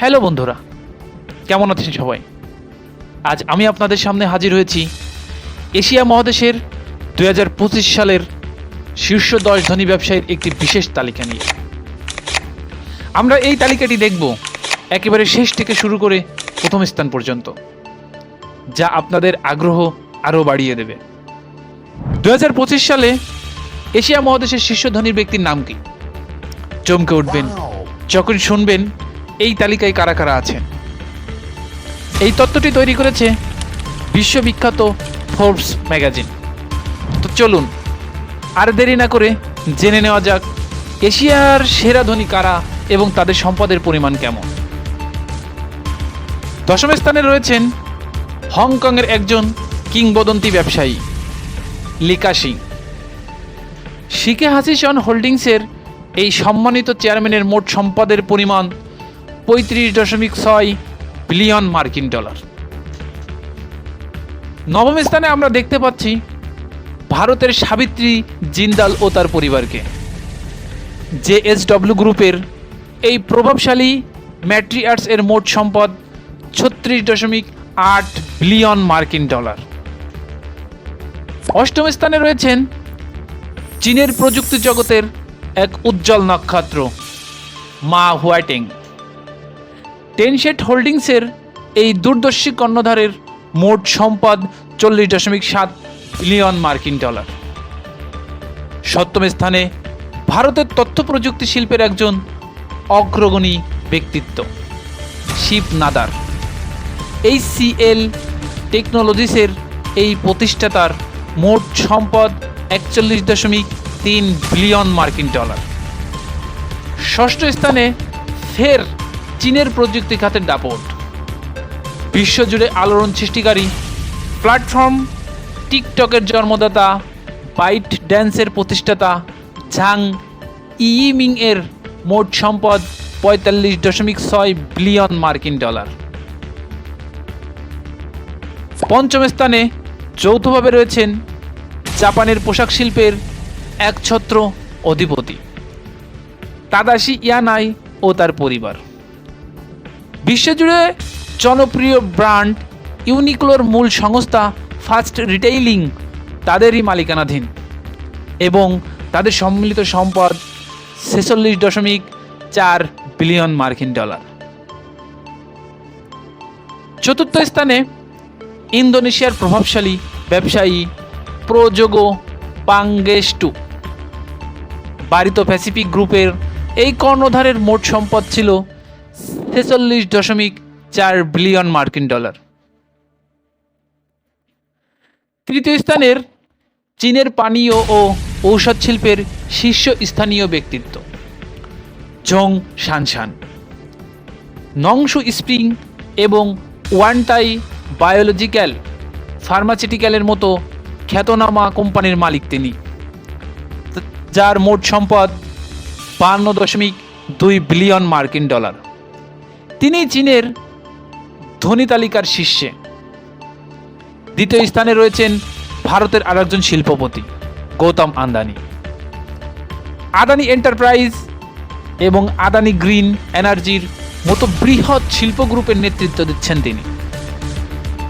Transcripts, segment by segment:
Hello বন্ধুরা কেমন আছেন সবাই? আজ আমি আপনাদের সামনে হাজির হয়েছি এশিয়া মহাদেশের দু হাজার পঁচিশ সালের শীর্ষ দশ ধনী ব্যবসায়ীর একটি বিশেষ তালিকা নিয়ে। আমরা এই তালিকাটি দেখব একেবারে শেষ থেকে শুরু করে প্রথম স্থান পর্যন্ত যা আপনাদের আগ্রহ আরও বাড়িয়ে দেবে। দু হাজার পঁচিশ সালে এশিয়া মহাদেশের শীর্ষ ধনীর ব্যক্তির নাম কি? চমকে উঠবেন যখন শুনবেন এই তালিকায় কারা কারা আছেন? এই তত্ত্বটি তৈরি করেছে বিশ্ববিখ্যাত ফোর্বস ম্যাগাজিন তো চলুন, আর দেরি না করে জেনে নেওয়া যাক এশিয়ার সেরা ধনী কারা এবং তাদের সম্পদের পরিমাণ কেমন। দশম স্থানে রয়েছেন হংকংয়ের একজন কিংবদন্তি ব্যবসায়ী, লিকা সিং। শিকে হাসিসন হোল্ডিংসের এই সম্মানিত চেয়ারম্যানের মোট সম্পদের পরিমাণ পঁয়ত্রিশ দশমিক ছয় বিলিয়ন মার্কিন ডলার। নবম স্থানে আমরা দেখতে পাচ্ছি ভারতের সাবিত্রী জিন্দাল ও তার পরিবারকে। জে এস ডব্লিউ গ্রুপের এই প্রভাবশালী ম্যাট্রি আর্টস এর মোট সম্পদ ছত্রিশ দশমিক আট বিলিয়ন মার্কিন ডলার। অষ্টম স্থানে রয়েছেন চীনের প্রযুক্তি জগতের এক উজ্জ্বল নক্ষত্র, মা হুয়াইটেং। টেনশেট হোল্ডিংসের এই দূরদর্শী কর্ণধারের মোট সম্পদ চল্লিশ দশমিক সাত বিলিয়ন মার্কিন ডলার। সপ্তম স্থানে ভারতের তথ্য প্রযুক্তি শিল্পের একজন অগ্রগণী ব্যক্তিত্ব, শিব নাদার। এই সিএল টেকনোলজিসের এই প্রতিষ্ঠাতার মোট সম্পদ একচল্লিশ দশমিক তিন বিলিয়ন মার্কিন ডলার। ষষ্ঠ স্থানে ফের চীনের প্রযুক্তি খাতের দাপট। বিশ্বজুড়ে আলোড়ন সৃষ্টিকারী প্ল্যাটফর্ম, টিকটকের জন্মদাতা, বাইট ড্যান্সের প্রতিষ্ঠাতা, ঝাং ইমিং এর মোট সম্পদ পঁয়তাল্লিশ দশমিক ছয় বিলিয়ন মার্কিন ডলার। পঞ্চম স্থানে যৌথভাবে রয়েছেন জাপানের পোশাক শিল্পের একছত্র অধিপতি, তাদাশি ইয়ানাই ও তার পরিবার। বিশ্বজুড়ে জনপ্রিয় ব্র্যান্ড ইউনিক্লোর মূল সংস্থা ফার্স্ট রিটেইলিং তাদেরই মালিকানাধীন এবং তাদের সম্মিলিত সম্পদ ছেচল্লিশ দশমিক চার বিলিয়ন মার্কিন ডলার। চতুর্থ স্থানে ইন্দোনেশিয়ার প্রভাবশালী ব্যবসায়ী প্রযোগো পাঙ্গেস্টু। বারিত প্যাসিফিক গ্রুপের এই কর্ণধারের মোট সম্পদ ছিল ছেচল্লিশ দশমিক চার বিলিয়ন মার্কিন ডলার। তৃতীয় স্থানের চীনের পানীয় ও ঔষধ শিল্পের শীর্ষ স্থানীয় ব্যক্তিত্ব, জং শানশান নংশু স্প্রিং এবং ওয়ানটাই বায়োলজিক্যাল ফার্মাসিউটিক্যালের মতো খ্যাতনামা কোম্পানির মালিক তিনি। যার মোট সম্পদ বান্ন দশমিক দুই বিলিয়ন মার্কিন ডলার। তিনি চীনের ধনী তালিকার শীর্ষে। দ্বিতীয় স্থানে রয়েছেন ভারতের আরেকজন শিল্পপতি, গৌতম আদানি। আদানি এন্টারপ্রাইজ এবং আদানি গ্রিন এনার্জির মতো বৃহৎ শিল্প গ্রুপের নেতৃত্ব দিচ্ছেন তিনি।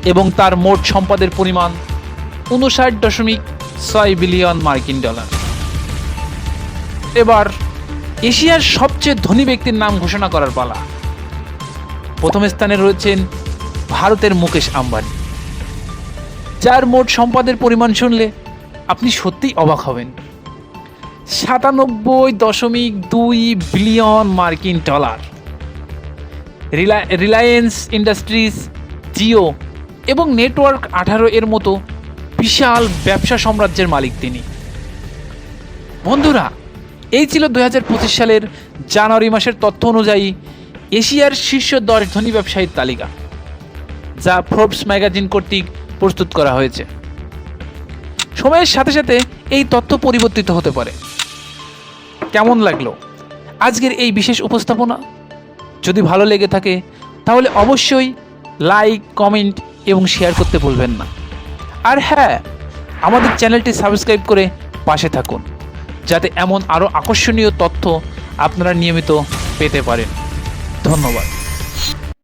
এবং তার মোট সম্পদের পরিমাণ উনষাট দশমিক ছয় বিলিয়ন মার্কিন ডলার। এবার এশিয়ার সবচেয়ে ধনী ব্যক্তির নাম ঘোষণা করার পালা। প্রথম স্থানে রয়েছেন ভারতের মুকেশ আম্বানি। যার মোট সম্পদের পরিমাণ শুনলে আপনি সত্যিই অবাক হবেন। সাতানব্বই দশমিক দুই বিলিয়ন মার্কিন ডলার। রিলায়েন্স ইন্ডাস্ট্রিজ, জিও এবং নেটওয়ার্ক আঠারো এর মতো বিশাল ব্যবসা সাম্রাজ্যের মালিক তিনি। বন্ধুরা, এই ছিল দু হাজার পঁচিশ সালের জানুয়ারি মাসের তথ্য অনুযায়ী এশিয়ার শীর্ষ দশ ধনী ব্যবসায়ীর তালিকা, যা ফোর্বস ম্যাগাজিন কর্তৃক প্রস্তুত করা হয়েছে। সময়ের সাথে সাথে এই তথ্য পরিবর্তিত হতে পারে। কেমন লাগল আজকের এই বিশেষ উপস্থাপনা? যদি ভালো লেগে থাকে, তাহলে অবশ্যই লাইক, কমেন্ট এবং শেয়ার করতে ভুলবেন না। আর হ্যাঁ আমাদের চ্যানেলটি সাবস্ক্রাইব করে পাশে থাকুন, যাতে এমন আরও আকর্ষণীয় তথ্য আপনারা নিয়মিত পেতে পারেন। ধন্যবাদ